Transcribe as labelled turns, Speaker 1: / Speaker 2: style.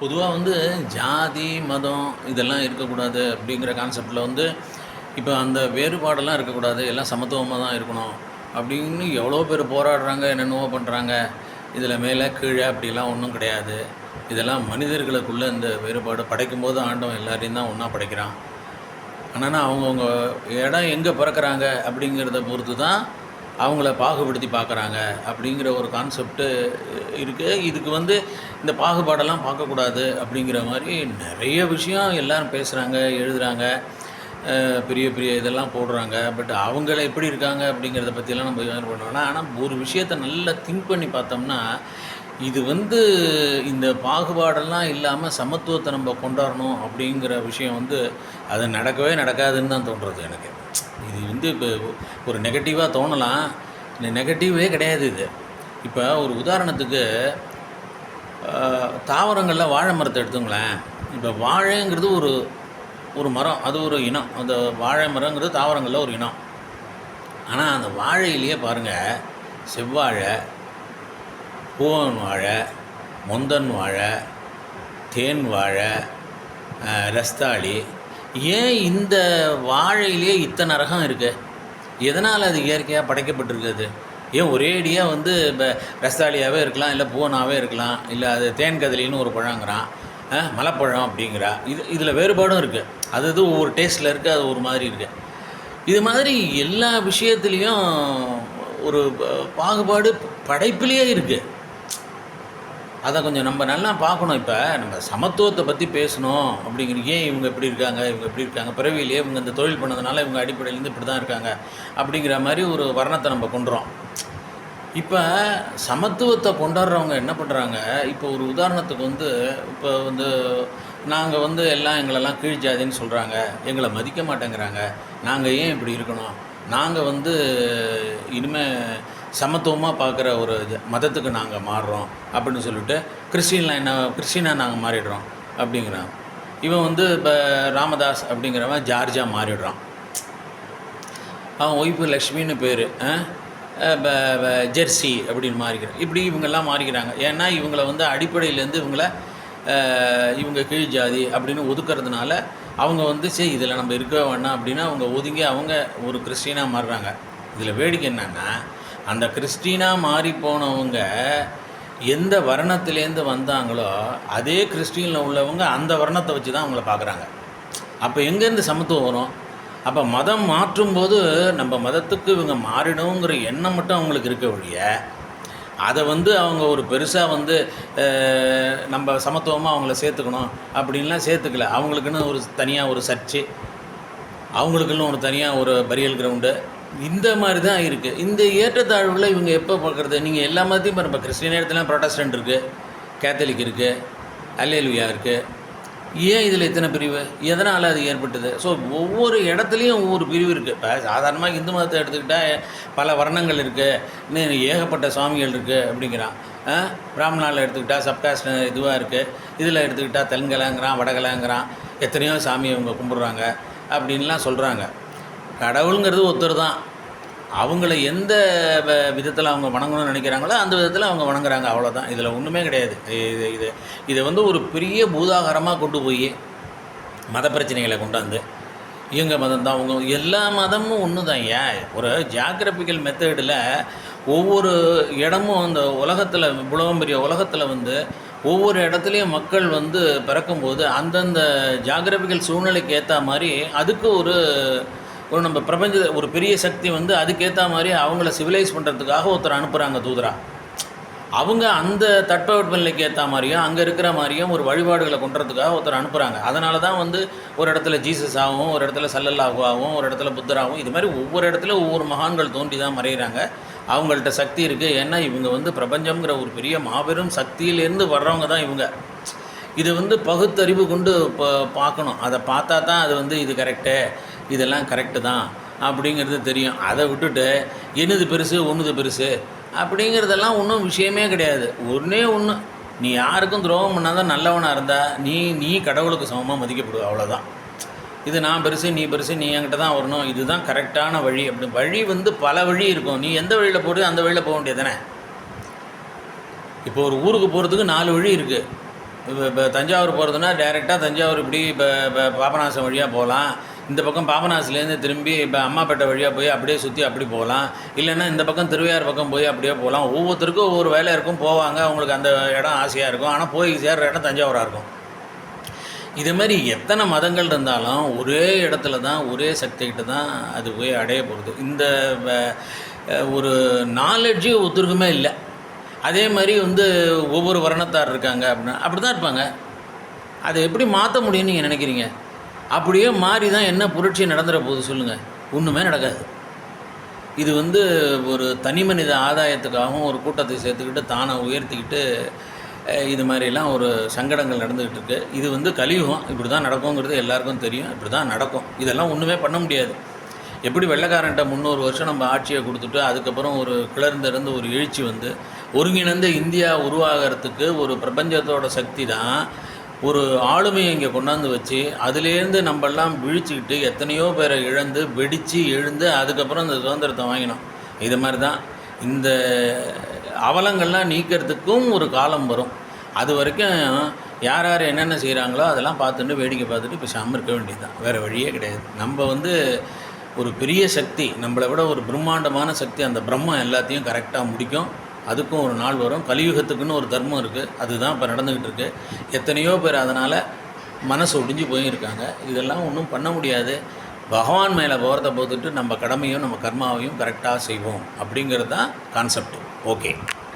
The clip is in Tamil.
Speaker 1: பொதுவாக வந்து ஜாதி மதம் இதெல்லாம் இருக்கக்கூடாது அப்படிங்கிற கான்செப்டில் வந்து இப்போ அந்த வேறுபாடெல்லாம் இருக்கக்கூடாது. எல்லாம் சமத்துவமாக தான் இருக்கணும். அப்படின்னு எவ்வளோ பேர் போராடுறாங்க என்னென்னவோ பண்ணுறாங்க இதில் மேலே கீழே அப்படிலாம் ஒன்றும் கிடையாது. இதெல்லாம் மனிதர்களுக்குள்ளே இந்த வேறுபாடு. படைக்கும் போது ஆண்டவன் எல்லாரையும் தான் ஒன்றா படைக்கிறான். ஆனால் அவங்கவுங்க இடம் எங்கே பிறக்கறாங்க அப்படிங்கிறத பொறுத்து தான் அவங்கள பாகுபடுத்தி பார்க்குறாங்க அப்படிங்கிற ஒரு கான்செப்ட்டு இருக்குது இதுக்கு வந்து இந்த பாகுபாடெல்லாம் பார்க்கக்கூடாது அப்படிங்கிற மாதிரி நிறைய விஷயம் எல்லோரும் பேசுகிறாங்க எழுதுகிறாங்க பெரிய பெரிய இதெல்லாம் போடுறாங்க. பட் அவங்கள எப்படி இருக்காங்க அப்படிங்கிறத பற்றிலாம் நம்ம இது பண்ணுவோம்னா ஆனால் ஒரு விஷயத்தை நல்லா திங்க் பண்ணி பார்த்தோம்னா இது வந்து இந்த பாகுபாடெல்லாம் இல்லாமல் சமத்துவத்தை நம்ம கொண்டாடணும் அப்படிங்கிற விஷயம் வந்து அது நடக்கவே நடக்காதுன்னு தான் தோன்றுறது எனக்கு. இது வந்து இப்போ ஒரு நெகட்டிவாக தோணலாம். இந்த நெகட்டிவே கிடையாது இது. இப்போ ஒரு உதாரணத்துக்கு தாவரங்களில் வாழை மரத்தை எடுத்துங்களேன். இப்போ வாழைங்கிறது ஒரு ஒரு மரம். அது ஒரு இனம். அந்த வாழை மரங்கிறது தாவரங்களில் ஒரு இனம். ஆனால் அந்த வாழையிலேயே பாருங்கள் செவ்வாழை பூவன் வாழை முந்தன் வாழை தேன் வாழை ரஸ்தாளி ஏன் இந்த வாழையிலேயே இத்தனை ரகம் இருக்கு? எதனால் அது இயற்கையாக படைக்கப்பட்டிருக்குது ஏன் ஒரேடியாக வந்து இப்போ ரஸ்தாலியாகவே இருக்கலாம் இல்லை பூவனாகவே இருக்கலாம் இல்லை அது தேன் கதலின்னு ஒரு பழங்கிறான் மலைப்பழம் அப்படிங்கிறா. இது இதில் வேறுபாடும் இருக்குது அது இது ஒவ்வொரு டேஸ்ட்டில் இருக்குது அது ஒரு மாதிரி இருக்குது இது மாதிரி எல்லா விஷயத்துலேயும் ஒரு பாகுபாடு படைப்பிலேயே இருக்குது அதை கொஞ்சம் நம்ம நல்லா பார்க்கணும். இப்போ நம்ம சமத்துவத்தை பற்றி பேசணும். அப்படிங்கிற ஏன் இவங்க இப்படி இருக்காங்க? இவங்க இப்படி இருக்காங்க. பிறவியிலேயே இவங்க இந்த தொழில் பண்ணதுனால இவங்க அடிப்படையிலேருந்து இப்படி தான் இருக்காங்க. அப்படிங்கிற மாதிரி ஒரு வர்ணத்தை நம்ம கொண்டுறோம். இப்போ சமத்துவத்தை கொண்டாடுறவங்க என்ன பண்ணுறாங்க இப்போ ஒரு உதாரணத்துக்கு வந்து இப்போ வந்து நாங்கள் வந்து எல்லாம் எங்களெல்லாம் கீழ் ஜாதின்னு சொல்கிறாங்க எங்களை மதிக்க மாட்டேங்கிறாங்க. நாங்கள் ஏன் இப்படி இருக்கணும்? நாங்கள் வந்து இனிமேல் சமத்துவமாக பார்க்குற ஒரு மதத்துக்கு நாங்கள் மாறுறோம் அப்படின்னு சொல்லிட்டு கிறிஸ்டின்லாம் என்ன கிறிஸ்டினாக நாங்கள் மாறிடுறோம் அப்படிங்கிறான். இவன் வந்து இப்போ ராமதாஸ் அப்படிங்கிறவன் ஜார்ஜாக மாறிடுறான். அவன் ஒய்ஃபு லக்ஷ்மின்னு பேர் ஜெர்சி அப்படின்னு மாறிக்கிறான். இப்படி இவங்கெல்லாம் மாறிக்கிறாங்க. ஏன்னா இவங்கள வந்து அடிப்படையிலேருந்து இவங்கள இவங்க கீழ் ஜாதி அப்படின்னு ஒதுக்குறதுனால அவங்க வந்து சரி இதில் நம்ம இருக்க வேணாம் அப்படின்னா அவங்க ஒதுங்கி அவங்க ஒரு கிறிஸ்டினாக மாறுறாங்க. இதில் வேடிக்கை என்னன்னா அந்த கிறிஸ்டினாக மாறி போனவங்க எந்த வர்ணத்துலேருந்து வந்தாங்களோ அதே கிறிஸ்டினில் உள்ளவங்க அந்த வர்ணத்தை வச்சு தான் அவங்கள பார்க்குறாங்க அப்போ எங்கேருந்து சமத்துவம் வரும்? அப்போ மதம் மாற்றும்போது நம்ம மதத்துக்கு இவங்க மாறிடுங்கிற எண்ணம் மட்டும் அவங்களுக்கு இருக்க ஒழிய அதை வந்து அவங்க ஒரு பெருசாக வந்து நம்ம சமத்துவமாக அவங்கள சேர்த்துக்கணும் அப்படின்லாம் சேர்த்துக்கல. அவங்களுக்குன்னு ஒரு தனியாக ஒரு சர்ச்சு அவங்களுக்குன்னு ஒரு தனியாக ஒரு பரியல் கிரவுண்டு இந்த மாதிரி தான் இருக்குது இந்த ஏற்றத்தாழ்வுகளை இவங்க எப்போ பார்க்குறது? நீங்கள் எல்லா மதத்தையும் பாருங்க. இப்போ கிறிஸ்டின் இடத்துல ப்ரொட்டஸ்டன்ட் இருக்குது கேத்தலிக் இருக்குது அல்லேலுவியா இருக்குது ஏன் இதில் இத்தனை பிரிவு? எதனால் அது ஏற்பட்டது? ஸோ ஒவ்வொரு இடத்துலையும் ஒவ்வொரு பிரிவு இருக்குது இப்போ சாதாரணமாக இந்து மதத்தை எடுத்துக்கிட்டால் பல வர்ணங்கள் இருக்குது இன்னும் ஏகப்பட்ட சுவாமிகள் இருக்குது அப்படிங்கிறான். பிராமணாவில் எடுத்துக்கிட்டால் சப்காஸ்ட் இதுவாக இருக்குது இதில் எடுத்துக்கிட்டால் தெலுங்கலாங்கிறான் வடகலாங்கிறான். எத்தனையோ சாமியை இவங்க கும்பிட்றாங்க. அப்படின்லாம் சொல்கிறாங்க கடவுளுங்கிறது ஒருத்தர் தான் அவங்கள எந்த விதத்தில் அவங்க வணங்கணும்னு நினைக்கிறாங்களோ அந்த விதத்தில் அவங்க வணங்குறாங்க அவ்வளோதான் இதில் ஒன்றுமே கிடையாது. இது இது இதை வந்து ஒரு பெரிய பூதாகரமாக கொண்டு போய் மத பிரச்சனைகளை கொண்டாந்து இவங்க மதம் தான் அவங்க எல்லா மதமும் ஒன்று தான் ஏன்? ஒரு ஜியாகிரபிக்கல் மெத்தடில் ஒவ்வொரு இடமும் அந்த உலகத்தில் இவ்வளவு பெரிய உலகத்தில் வந்து ஒவ்வொரு இடத்துலையும் மக்கள் வந்து பிறக்கும்போது அந்தந்த ஜியாகிரபிக்கல் சூழ்நிலைக்கு ஏற்ற மாதிரி அதுக்கு ஒரு ஒரு நம்ம பிரபஞ்ச ஒரு பெரிய சக்தி வந்து அதுக்கேற்ற மாதிரி அவங்கள சிவிலைஸ் பண்ணுறதுக்காக ஒருத்தர் அனுப்புகிறாங்க தூதரா. அவங்க அந்த தட்பவெப்பநிலைக்கு ஏற்ற மாதிரியும் அங்கே இருக்கிற மாதிரியும் ஒரு வழிபாடுகளை கொண்டுறதுக்காக ஒருத்தர் அனுப்புகிறாங்க அதனால தான் வந்து ஒரு இடத்துல ஜீசஸ் ஆகும் ஒரு இடத்துல சல்லல்லாகுவாகவும் ஒரு இடத்துல புத்தராகவும் இது மாதிரி ஒவ்வொரு இடத்துல ஒவ்வொரு மகான்கள் தோண்டி தான் மறைகிறாங்க அவங்கள்ட்ட சக்தி இருக்குது ஏன்னா இவங்க வந்து பிரபஞ்சம்ங்கிற ஒரு பெரிய மாபெரும் சக்தியிலேருந்து வர்றவங்க தான் இவங்க. இது வந்து பகுத்தறிவு கொண்டு ப பார்க்கணும். அதை பார்த்தா தான் அது வந்து இது கரெக்டு இதெல்லாம் கரெக்டு தான் அப்படிங்கிறது தெரியும். அதை விட்டுட்டு என்னது பெருசு ஒன்றுது பெருசு அப்படிங்கிறதெல்லாம் ஒன்றும் விஷயமே கிடையாது. ஒன்றே ஒன்று நீ யாருக்கும் துரோகம் பண்ணாதான் நல்லவனாக இருந்தால் நீ நீ கடவுளுக்கு சமமாக மதிக்கப்படுவ அவ்வளோதான் இது நான் பெருசு நீ பெருசு நீ என்கிட்ட தான் வரணும். இதுதான் கரெக்டான வழி அப்படி வழி வந்து பல வழி இருக்கும். நீ எந்த வழியில் போடு அந்த வழியில் போக வேண்டியது தானே இப்போ ஒரு ஊருக்கு போகிறதுக்கு நாலு வழி இருக்குது இப்போ இப்போ தஞ்சாவூர் போகிறதுனா டேரெக்டாக தஞ்சாவூர் இப்படி இப்போ இப்போ பாபநாசம் வழியாக போகலாம். இந்த பக்கம் பாபநாசிலேருந்து திரும்பி இப்போ அம்மாப்பேட்டை வழியாக போய் அப்படியே சுற்றி அப்படி போகலாம். இல்லைன்னா இந்த பக்கம் திருவையார் பக்கம் போய் அப்படியே போகலாம். ஒவ்வொருத்தருக்கும் ஒவ்வொரு வேலை இருக்கும். போவாங்க. அவங்களுக்கு அந்த இடம் ஆசையாக இருக்கும். ஆனால் போய் சேர்ற இடம் தஞ்சாவூராக இருக்கும். இதே மாதிரி எத்தனை மதங்கள் இருந்தாலும் ஒரே இடத்துல தான் ஒரே சக்திகிட்ட தான் அது போய் அடைய போகுது. இந்த வ- ஒரு நாலெட்ஜு ஒத்துருக்குமே இல்லை. அதே மாதிரி வந்து ஒவ்வொரு வர்ணத்தார் இருக்காங்க அப்படின்னா அப்படி தான் இருப்பாங்க. அதை எப்படி மாற்ற முடியும்னு நீங்கள் நினைக்கிறீங்க? அப்படியே மாறி தான் என்ன புரட்சி நடந்துற போகுது சொல்லுங்கள் ஒன்றுமே நடக்காது. இது வந்து ஒரு தனி மனித ஆதாயத்துக்காகவும் ஒரு கூட்டத்தை சேர்த்துக்கிட்டு தானை உயர்த்திக்கிட்டு இது மாதிரிலாம் ஒரு சங்கடங்கள் நடந்துக்கிட்டு இருக்குது இது வந்து கலியுகம். இப்படி தான் நடக்குங்கிறது எல்லாருக்கும் தெரியும். இப்படி தான் நடக்கும். இதெல்லாம் ஒன்றுமே பண்ண முடியாது. எப்படி வெள்ளைக்காரன்ட்ட முந்நூறு வருஷம் நம்ம ஆட்சியை கொடுத்துட்டு அதுக்கப்புறம் ஒரு கிளர்ந்திருந்து ஒரு எழுச்சி வந்து ஒருங்கிணைந்த இந்தியா உருவாகிறதுக்கு ஒரு பிரபஞ்சத்தோட சக்தி தான் ஒரு ஆளுமையை இங்கே கொண்டாந்து வச்சு அதுலேருந்து நம்மெல்லாம் விழிச்சுக்கிட்டு எத்தனையோ பேரை இழந்து வெடித்து எழுந்து அதுக்கப்புறம் இந்த சுதந்திரத்தை வாங்கினோம். இது மாதிரி தான் இந்த அவலங்கள்லாம் நீக்கிறதுக்கும் ஒரு காலம் வரும். அது வரைக்கும் யார் யார் என்னென்ன செய்கிறாங்களோ அதெல்லாம் பார்த்துட்டு வேடிக்கை பார்த்துட்டு பேசாமல் இருக்க வேண்டியது தான் வேறு வழியே கிடையாது. நம்ம வந்து ஒரு பெரிய சக்தி நம்மளை விட ஒரு பிரம்மாண்டமான சக்தி அந்த பிரம்மம் எல்லாத்தையும் கரெக்டாக முடிக்கும். அதுக்கும் ஒரு நாள் வரும். கலியுகத்துக்குன்னு ஒரு தர்மம் இருக்குது அதுதான் இப்போ நடந்துக்கிட்டு இருக்குது எத்தனையோ பேர் அதனால் மனசு ஒடிஞ்சு போயிருக்காங்க. இதெல்லாம் ஒன்றும் பண்ண முடியாது. பகவான் மேலே போகிறத போட்டுட்டு நம்ம கடமையும் நம்ம கர்மாவையும் கரெக்டாக செய்வோம். அப்படிங்கிறது தான் கான்செப்ட் ஓகே